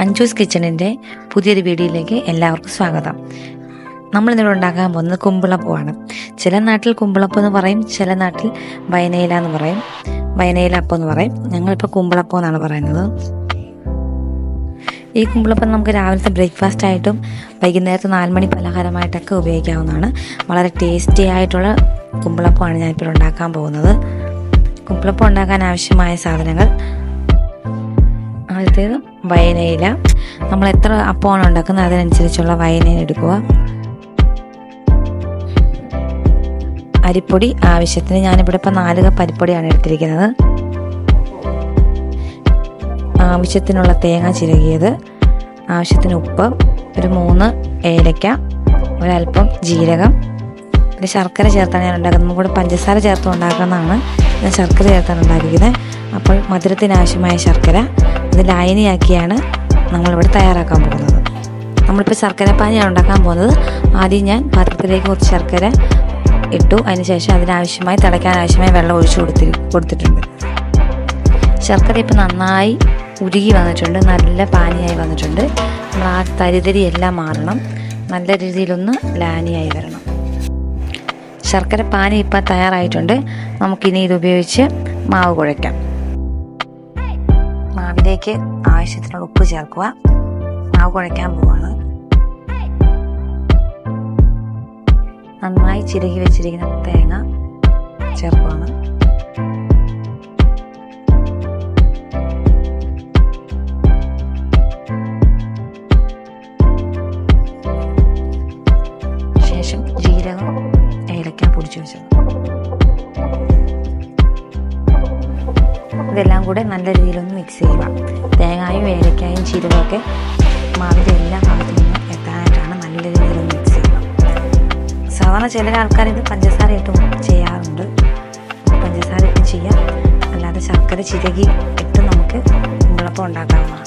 അഞ്ജൂസ് കിച്ചണിന്റെ പുതിയൊരു വീഡിയോയിലേക്ക് എല്ലാവർക്കും സ്വാഗതം. നമ്മൾ നമ്മളിന്നിവിടെ ഉണ്ടാക്കാൻ പോകുന്നത് കുമ്പിളപ്പമാണ് ചില നാട്ടിൽ കുമ്പിളപ്പം എന്ന് പറയും ചില നാട്ടിൽ വയനയില എന്ന് പറയും വയനയില അപ്പം എന്ന് പറയും. ഞങ്ങളിപ്പോൾ കുമ്പിളപ്പം എന്നാണ് പറയുന്നത്. ഈ കുമ്പിളപ്പം നമുക്ക് രാവിലത്തെ ബ്രേക്ക്ഫാസ്റ്റ് ആയിട്ടും വൈകുന്നേരത്തെ നാലുമണി പലഹാരമായിട്ടൊക്കെ ഉപയോഗിക്കാവുന്നതാണ്. വളരെ ടേസ്റ്റി ആയിട്ടുള്ള കുമ്പിളപ്പമാണ് ഞാനിപ്പോൾ ഉണ്ടാക്കാൻ പോകുന്നത്. കുമ്പിളപ്പം ഉണ്ടാക്കാൻ ആവശ്യമായ സാധനങ്ങൾ ആദ്യത്തേത് വയനയില. നമ്മൾ എത്ര അപ്പമാണ് ഉണ്ടാക്കുന്നത് അതിനനുസരിച്ചുള്ള വയനയില എടുക്കുക. അരിപ്പൊടി ആവശ്യത്തിന് ഞാനിവിടെ ഇപ്പം നാല് കപ്പ് അരിപ്പൊടിയാണ് എടുത്തിരിക്കുന്നത്. ആവശ്യത്തിനുള്ള തേങ്ങ ചിരകിയത്. ആവശ്യത്തിന് ഉപ്പ് ഒരു മൂന്ന് ഏലക്ക ഒരല്പം ജീരകം. ഒരു ശർക്കര ചേർത്താണ് ഞാൻ ഉണ്ടാക്കുന്നത്. നമുക്ക് പഞ്ചസാര ചേർത്ത് ഉണ്ടാക്കുന്നതാണ്. ഞാൻ ശർക്കര ചേർത്താണ് ഉണ്ടാക്കിയത് അപ്പോൾ മധുരത്തിനാവശ്യമായ ശർക്കര ഇത് ലായനിയാക്കിയാണ് നമ്മളിവിടെ തയ്യാറാക്കാൻ പോകുന്നത്. നമ്മളിപ്പോൾ ശർക്കര പാനിയാണ് ഉണ്ടാക്കാൻ പോകുന്നത്. ആദ്യം ഞാൻ പാത്രത്തിലേക്ക് കുറച്ച് ശർക്കര ഇട്ടു. അതിനുശേഷം അതിനാവശ്യമായി തിളയ്ക്കാൻ ആവശ്യമായ വെള്ളം ഒഴിച്ചു കൊടുത്തി കൊടുത്തിട്ടുണ്ട്. ശർക്കര ഇപ്പോൾ നന്നായി ഉരുകി വന്നിട്ടുണ്ട്. നല്ല പാനിയായി വന്നിട്ടുണ്ട്. നമ്മൾ ആ തരിതരി എല്ലാം മാറണം. നല്ല രീതിയിലൊന്ന് ലാനിയായി വരണം. ശർക്കര പാനി ഇപ്പം തയ്യാറായിട്ടുണ്ട്. നമുക്കിനി ഇത് ഉപയോഗിച്ച് മാവ് കുഴയ്ക്കാം. മാവിലേക്ക് ആവശ്യത്തിനുള്ള ഉപ്പ് ചേർക്കുക. മാവ് കുഴയ്ക്കാൻ പോവാണ്. നന്നായി ചിരകി വെച്ചിരിക്കുന്ന തേങ്ങ ചേർക്കുകയാണ്. ഇതെല്ലാം കൂടെ നല്ല രീതിയിലൊന്ന് മിക്സ് ചെയ്യുക. തേങ്ങായും ഏലക്കായും ജീരകമൊക്കെ മാവിന്റെ എല്ലാ ഭാഗത്തു നിന്നും എത്താനായിട്ടാണ് നല്ല രീതിയിലൊന്ന് മിക്സ് ചെയ്യുക. സാധാരണ ചില ആൾക്കാർ ഇത് പഞ്ചസാര ഇട്ടും ചെയ്യാറുണ്ട്. പഞ്ചസാര ഇട്ടും ചെയ്യാം. അല്ലാതെ ശർക്കര ചിരകി ഇട്ട് നമുക്ക് കുമ്പിളപ്പം ഉണ്ടാക്കാവുന്നതാണ്.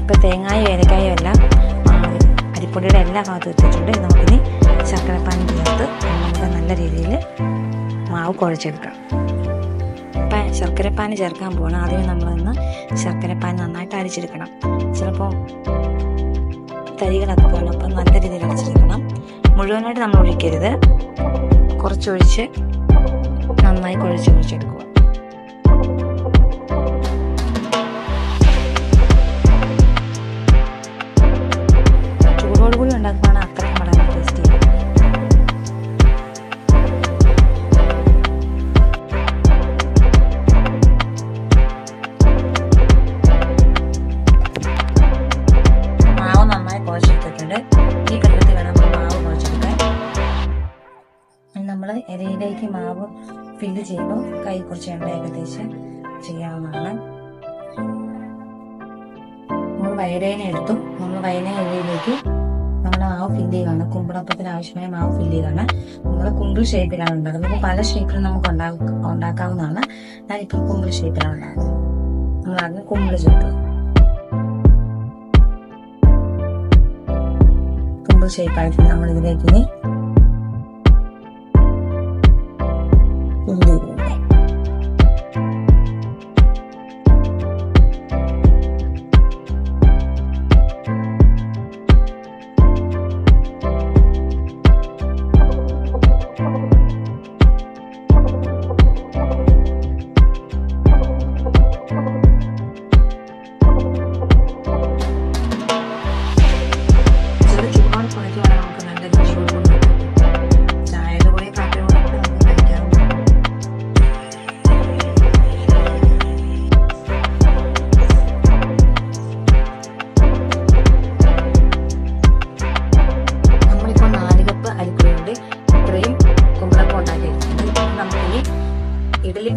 ഇപ്പോൾ തേങ്ങായും ഏലക്കായും എല്ലാം അരിപ്പൊടിയുടെ എല്ലാ ഭാഗത്തും എത്തിയിട്ടുണ്ട്. നമുക്കിനി ശർക്കരപ്പാൻ ചേർത്ത് നമുക്ക് നല്ല രീതിയിൽ മാവ് കുഴച്ചെടുക്കാം. ഇപ്പം ശർക്കരപ്പാൻ ചേർക്കാൻ പോകണം ആദ്യമേ നമ്മളൊന്ന് ശർക്കരപ്പാൻ നന്നായിട്ട് അരിച്ചെടുക്കണം. ചിലപ്പോൾ തരികളൊക്കെ പോകണം അപ്പം നല്ല രീതിയിൽ അരച്ചെടുക്കണം. മുഴുവനായിട്ട് നമ്മൾ ഒഴിക്കരുത്. കുറച്ചൊഴിച്ച് നന്നായി കുഴച്ച് കുഴിച്ചെടുക്കുക. ഇലയിലേക്ക് മാവ് ഫില്ല് ചെയ്യുമ്പോൾ കൈ കുറച്ച് എണ്ണ ഏകദേശം ചെയ്യാവുന്നതാണ്. നമ്മൾ വയറേന എടുത്തു. നമ്മൾ വയന എണ്ണയിലേക്ക് നമ്മൾ മാവ് ഫില്ല് ചെയ്യുകയാണ്. കുമ്പിളപ്പത്തിന് ആവശ്യമായ മാവ് ഫില്ല് ചെയ്യുകയാണ്. നമ്മൾ കുമ്പിൾ ഷേപ്പിലാണ് ഉണ്ടാക്കുന്നത്. നമുക്ക് പല ഷേപ്പിലും നമുക്ക് ഉണ്ടാക്ക ഉണ്ടാക്കാവുന്നതാണ്. ഞാനിപ്പോൾ കുമ്പിൾ ഷേപ്പിലാണ് ഉണ്ടാക്കുന്നത്. നമ്മൾ ആദ്യം കുമ്പിൾ ചുട്ടു കുമ്പിൾ ഷേപ്പായിട്ട് നമ്മൾ ഇതിലേക്ക് ഇനി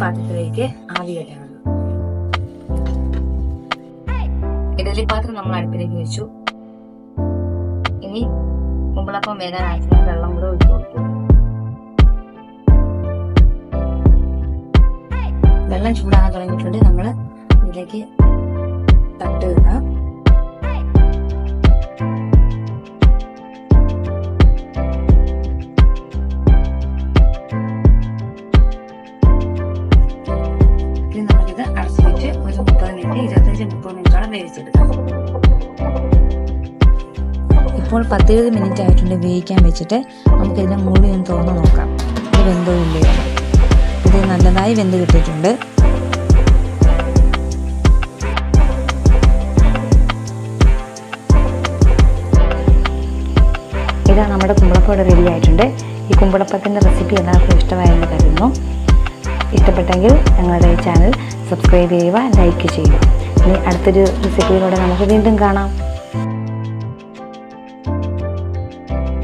പാത്രത്തിലേക്ക് ആവി കയറ്റാണ് ഇഡലി പാത്രം നമ്മൾ അടുപ്പിലേക്ക് വെച്ചു. ഇനി കുമ്പളപ്പം വേഗം ആവശ്യമായ വെള്ളം കൂടെ ഒഴിച്ചു കൊടുക്കും വെള്ളം ചൂടാകാൻ തുടങ്ങിയിട്ടുണ്ട്. നമ്മൾ ഇതിലേക്ക് തട്ട് വെക്കാം വേവിച്ചെടുക്കാം ഇപ്പോൾ പത്തിരുപത് മിനിറ്റ് ആയിട്ടുണ്ട് വേവിക്കാൻ വെച്ചിട്ട്. നമുക്കിതിനെ മുള്ളി ഒന്ന് തുറന്ന് നോക്കാം. ഇത് വെന്തോ ഇല്ലയോ? ഇത് നല്ലതായി വെന്ത് കിട്ടിയിട്ടുണ്ട്. ഇതാ നമ്മുടെ കുമ്പളപ്പോടെ റെഡി ആയിട്ടുണ്ട്. ഈ കുമ്പളപ്പത്തിന്റെ റെസിപ്പി എല്ലാവർക്കും ഇഷ്ടമായെന്ന് കരുതുന്നു. ഇഷ്ടപ്പെട്ടെങ്കിൽ ഞങ്ങളുടെ ഈ ചാനൽ സബ്സ്ക്രൈബ് ചെയ്യുക ലൈക്ക് ചെയ്യുക. ഇനി അടുത്തൊരു റെസിപ്പിയിലൂടെ നമുക്ക് വീണ്ടും കാണാം.